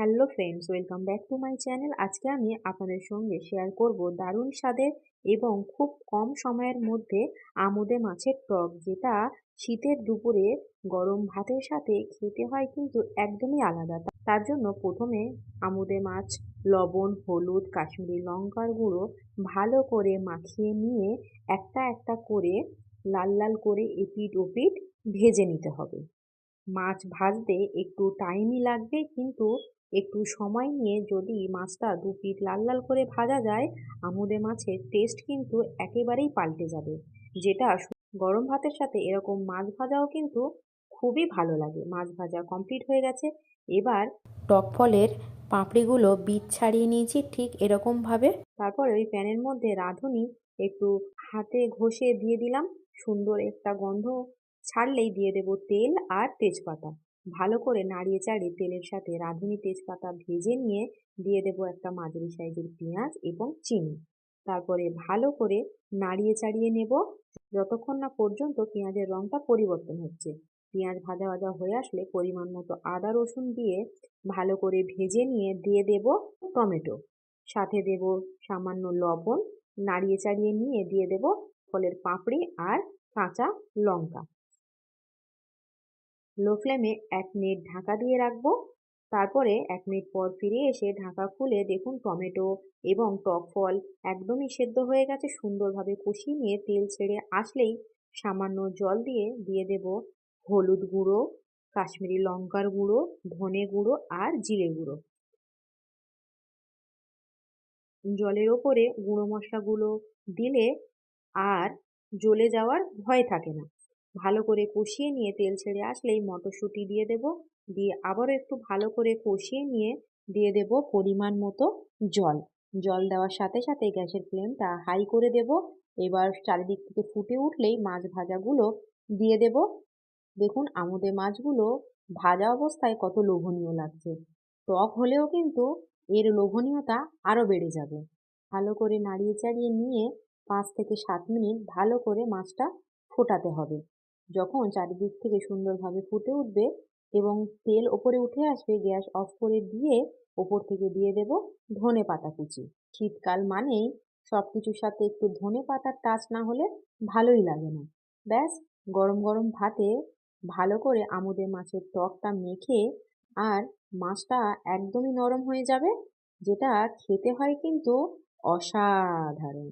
Hello friends welcome back to my channel আজকে আমি আপনাদের সঙ্গে শেয়ার করব দারুণ স্বাদের এবং খুব কম সময়ের মধ্যে আমুদে মাছের টক, যেটা শীতের দুপুরে গরম ভাতের সাথে খেতে হয় কিন্তু একদমই আলাদা। তার জন্য প্রথমে আমুদে মাছ, লবণ, হলুদ, কাশ্মীরি লঙ্কার গুঁড়ো ভালো করে মাখিয়ে নিয়ে একটা একটা করে লাল লাল করে এপিট ওপিট ভেজে নিতে হবে। মাছ ভাজতে একটু টাইমই লাগবে কিন্তু একটু সময় নিয়ে যদি মাছটা দু পিঠ লাল লাল করে ভাজা যায়, আমুদে মাছের টেস্ট কিন্তু একেবারেই পাল্টে যাবে। যেটা গরম ভাতের সাথে এরকম মাছ ভাজাও কিন্তু খুবই ভালো লাগে। মাছ ভাজা কমপ্লিট হয়ে গেছে। এবার টক ফলের পাঁপড়িগুলো বীজ ছাড়িয়ে নিয়েছি ঠিক এরকমভাবে তারপরে ওই প্যানের মধ্যে রাঁধুনি একটু হাতে ঘষে দিয়ে দিলাম। সুন্দর একটা গন্ধ ছাড়লেই দিয়ে দেব তেল আর তেজপাতা। ভালো করে নাড়িয়ে চাড়িয়ে তেলের সাথে রাঁধুনি তেজপাতা ভেজে নিয়ে দিয়ে দেব একটা মাঝারি সাইজের পেঁয়াজ এবং চিনি। তারপরে ভালো করে নাড়িয়ে চাড়িয়ে নেব। যতক্ষণ না পর্যন্ত পেঁয়াজের রঙটা পরিবর্তন হচ্ছে। পেঁয়াজ ভাজা ভাজা হয়ে আসলে পরিমাণ মতো আদা, রসুন দিয়ে ভালো করে ভেজে নিয়ে দিয়ে দেব টমেটো। সাথে দেব সামান্য লবণ। নাড়িয়ে চাড়িয়ে নিয়ে দিয়ে দেব ফলের পাপড়ি আর কাঁচা লঙ্কা। লো ফ্লেমে এক মিনিট ঢাকা দিয়ে রাখব। তারপরে এক মিনিট পর ফিরে এসে ঢাকা খুলে দেখুন টমেটো এবং টক ফল একদমই সেদ্ধ হয়ে গেছে, সুন্দরভাবে কষিয়ে নিয়ে তেল ছেড়ে আসলেই সামান্য জল দিয়ে দিয়ে দেব হলুদ গুঁড়ো, কাশ্মীরি লঙ্কার গুঁড়ো, ধনে গুঁড়ো আর জিরে গুঁড়ো। জলের ওপরে গুঁড়ো মশলাগুলো দিলে আর জ্বলে যাওয়ার ভয় থাকে না। ভালো করে কষিয়ে নিয়ে তেল ছেড়ে আসলেই মটরশুঁটি দিয়ে দেব। দিয়ে আবারও একটু ভালো করে কষিয়ে নিয়ে দিয়ে দেব পরিমাণ মতো জল। জল দেওয়ার সাথে সাথে গ্যাসের ফ্লেমটা হাই করে দেব। এবার চারিদিক থেকে ফুটে উঠলেই মাছ ভাজাগুলো দিয়ে দেব। দেখুন আমুদে মাছগুলো ভাজা অবস্থায় কত লোভনীয় লাগছে। টক হলেও কিন্তু এর লোভনীয়তা আরও বেড়ে যাবে। ভালো করে নাড়িয়ে চাড়িয়ে নিয়ে পাঁচ থেকে সাত মিনিট ভালো করে মাছটা ফোটাতে হবে। যখন চারিদিক থেকে সুন্দরভাবে ফুটে উঠবে এবং তেল ওপরে উঠে আসবে, গ্যাস অফ করে দিয়ে ওপর থেকে দিয়ে দেব ধনে পাতা কুচি। শীতকাল মানেই সব কিছুর সাথে একটু ধনে পাতার টাচ না হলে ভালোই লাগে না। ব্যাস, গরম গরম ভাতে ভালো করে আমুদে মাছের টকটা মেখে আর মাছটা একদমই নরম হয়ে যাবে, যেটা খেতে হয় কিন্তু অসাধারণ।